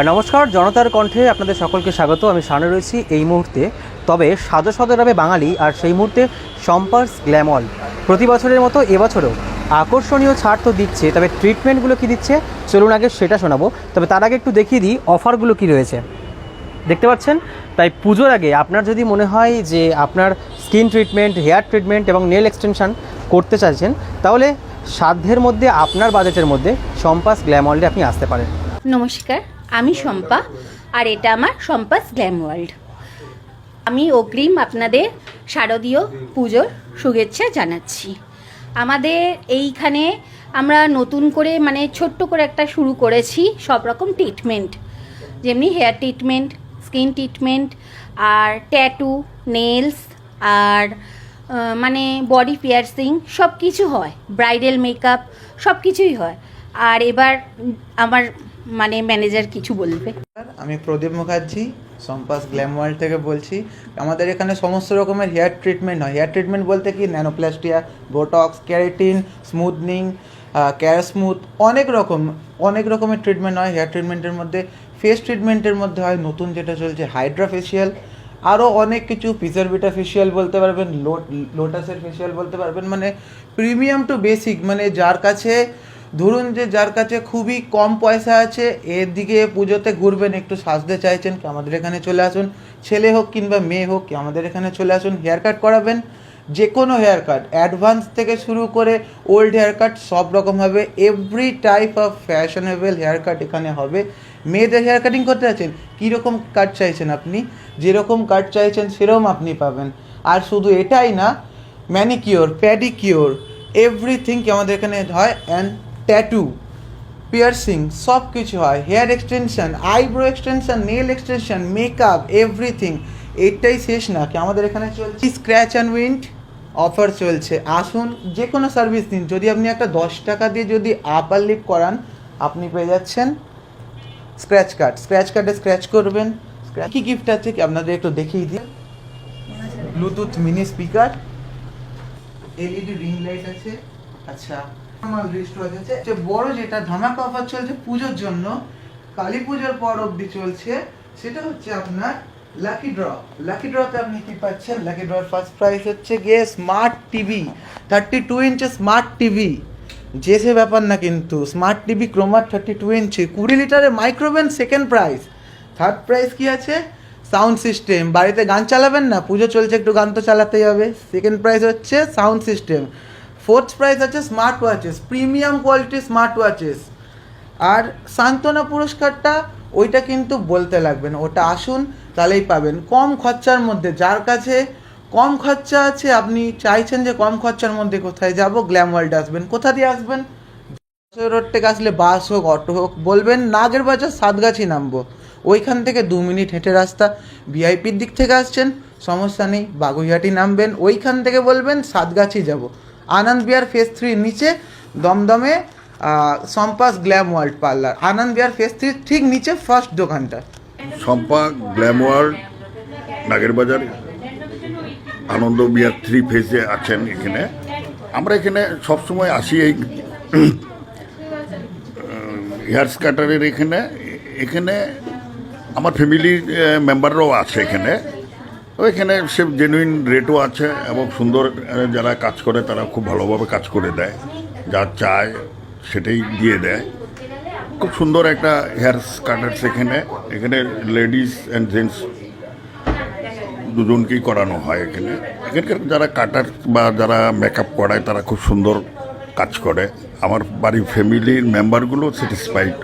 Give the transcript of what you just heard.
নমস্কার, জনতার কণ্ঠে আপনাদের সকলকে স্বাগত। আমি সামনে রয়েছি এই মুহূর্তে। তবে সাজো সদরাবে বাঙালি, আর সেই মুহূর্তে সম্পার্স গ্ল্যামল। প্রতি বছরের মতো এবছরও আকর্ষণীয় ছাড় তো দিচ্ছে, তবে ট্রিটমেন্টগুলো কি দিচ্ছে? চলুন আগে সেটা শোনাবো। তবে তার আগে একটু দেখিয়ে দিই অফারগুলো কি রয়েছে। দেখতে পাচ্ছেন? তাই পুজোর আগে আপনার যদি মনে হয় যে আপনার স্কিন ট্রিটমেন্ট, হেয়ার ট্রিটমেন্ট এবং নেল এক্সটেনশন করতে চাইছেন, তাহলে সাধ্যের মধ্যে, আপনার বাজেটের মধ্যে সম্পাস গ্ল্যামলডে আপনি আসতে পারেন। নমস্কার। আমি শম্পা, আর এটা আমার সম্পাস গ্ল্যাম ওয়ার্ল্ড। আমি অগ্রিম আপনাদের শারদীয় পুজোর শুভেচ্ছা জানাচ্ছি। আমাদের এইখানে আমরা নতুন করে মানে ছোট্ট করে একটা শুরু করেছি সব রকম ট্রিটমেন্ট যেমনি হেয়ার ট্রিটমেন্ট স্কিন ট্রিটমেন্ট আর ট্যাটু নেলস আর মানে বডি পিয়ার্সিং সব কিছু হয়। ব্রাইডাল মেকআপ সব কিছুই হয়। আর এবার আমার মানে ম্যানেজার কিছু বলবে? আমি প্রদীপ মুখার্জি, সম্পাস গ্ল্যাম ওয়ার্ল্ড থেকে বলছি। আমাদের এখানে সমস্ত রকমের হেয়ার ট্রিটমেন্ট হয়। হেয়ার ট্রিটমেন্ট বলতে কি? ন্যানোপ্লাস্টিয়া বোটক্স ক্যারেটিন স্মুথনিং ক্যার স্মুথ অনেক রকম, অনেক রকমের ট্রিটমেন্ট হয়। হেয়ার ট্রিটমেন্টের মধ্যে ফেস ট্রিটমেন্টের মধ্যে হয়। নতুন যেটা চলছে হাইড্রা ফেসিয়াল আরও অনেক কিছু পিজারভিটা ফেসিয়াল বলতে পারবেন লোটাসের ফেসিয়াল বলতে পারবেন। মানে প্রিমিয়াম টু বেসিক মানে যার কাছে ধরুন যে যার কাছে খুবই কম পয়সা আছে, এর দিকে পুজোতে ঘুরবেন, একটু সাজতে চাইছেন, কি আমাদের এখানে চলে আসুন। ছেলে হোক কিংবা মেয়ে হোক, কি আমাদের এখানে চলে আসুন হেয়ার কাট করাবেন। যে কোনো হেয়ার কাট অ্যাডভান্স থেকে শুরু করে ওল্ড হেয়ার কাট সব রকম হবে। Every type of fashionable hair cut এখানে হবে। মেয়েদের হেয়ার কাটিং করতে আছেন কীরকম কাট চাইছেন আপনি? যেরকম কাট চাইছেন, সেরকম আপনি পাবেন। আর শুধু এটাই না ম্যানিকিওর প্যাডিকিওর এভরিথিং কি আমাদের এখানে হয় অ্যান্ড ট্যাটু পিয়ার্সিং সব কিছু হয়। Hair extension eyebrow extension nail extension makeup everything এটাই শেষ না কি আমাদের এখানে চলছে স্ক্র্যাচ অ্যান্ড উইন্ড অফার চলছে। আসুন যে কোনো সার্ভিস দিন। যদি আপনি একটা দশ টাকা দিয়ে যদি আপার লিপ করান, আপনি পেয়ে যাচ্ছেন স্ক্র্যাচ কার্ড স্ক্র্যাচ কার্ডে স্ক্র্যাচ করবেন। কী গিফট আছে কি? আপনাদের একটু দেখিয়ে দিই। Bluetooth mini speaker LED ring light আছে। আচ্ছা রিস্ট ওয়াচ আছে যে বড় যেটা ধামাকা অফার চলছে পুজোর জন্য, কালী পুজোর পর অবধি চলছে, সেটা হচ্ছে আপনার লাকি ড্র লাকি ড্রতে আপনি কি পাচ্ছেন? লাকি ড্রর ফার্স্ট প্রাইস হচ্ছে গিয়ে স্মার্ট টিভি থার্টি টু ইঞ্চের স্মার্ট টিভি যে সে ব্যাপার না কিন্তু স্মার্ট টিভি ক্রোমার থার্টি টু ইঞ্চি কুড়ি লিটারের micro oven second price third price কি আছে? সাউন্ড সিস্টেম বাড়িতে গান চালাবেন না, পুজো চলছে, একটু গান তো চালাতেই হবে। সেকেন্ড প্রাইস হচ্ছে সাউন্ড সিস্টেম ফোর্থ প্রাইজ আছে smart watches premium quality smart watches আর সান্ত্বনা পুরস্কারটা ওইটা কিন্তু বলতে লাগবে না, ওটা আসুন তাহলেই পাবেন। কম খরচার মধ্যে, যার কাছে কম খরচা আছে, আপনি চাইছেন যে কম খরচার মধ্যে কোথায় যাব, গ্ল্যাম ওয়ার্ল্ডে আসবেন। কোথা দিয়ে আসবেন? রোড থেকে আসলে বাস হোক, অটো হোক, বলবেন নাগের বাজার সাতগাছি নামবো। ওইখান থেকে দু মিনিট হেঁটে রাস্তা ভিআইপির দিক থেকে আসছেন, সমস্যা নেই, বাগুইহাটি নামবেন, ওইখান থেকে বলবেন সাতগাছি যাব। আনন্দ বিহার ফেস থ্রির নিচে দমদমে সম্পাস glam world parlour. Anand Vihar phase থ্রির ঠিক নিচে ফার্স্ট দোকানটা। শম্পা গ্ল্যামওয়ার নাগের বাজার। আনন্দ বিহার থ্রি ফেজে আছেন এখানে। আমরা এখানে সবসময় আসি এই হেয়ার স্কাটারের এখানে। এখানে আমার ফ্যামিলির মেম্বাররাও আছে এখানে। এখানে সে জেনুইন রেটও আছে এবং সুন্দর যারা কাজ করে তারা খুব ভালোভাবে কাজ করে দেয়। যা চায় সেটাই দিয়ে দেয়। খুব সুন্দর একটা হেয়ার কাটার এখানে। এখানে লেডিস অ্যান্ড জেন্টস দুজনকেই করানো হয় এখানে। এখানকার যারা কাটার বা যারা মেকআপ করায় তারা খুব সুন্দর কাজ করে। আমার বাড়ির ফ্যামিলির মেম্বারগুলো স্যাটিসফাইড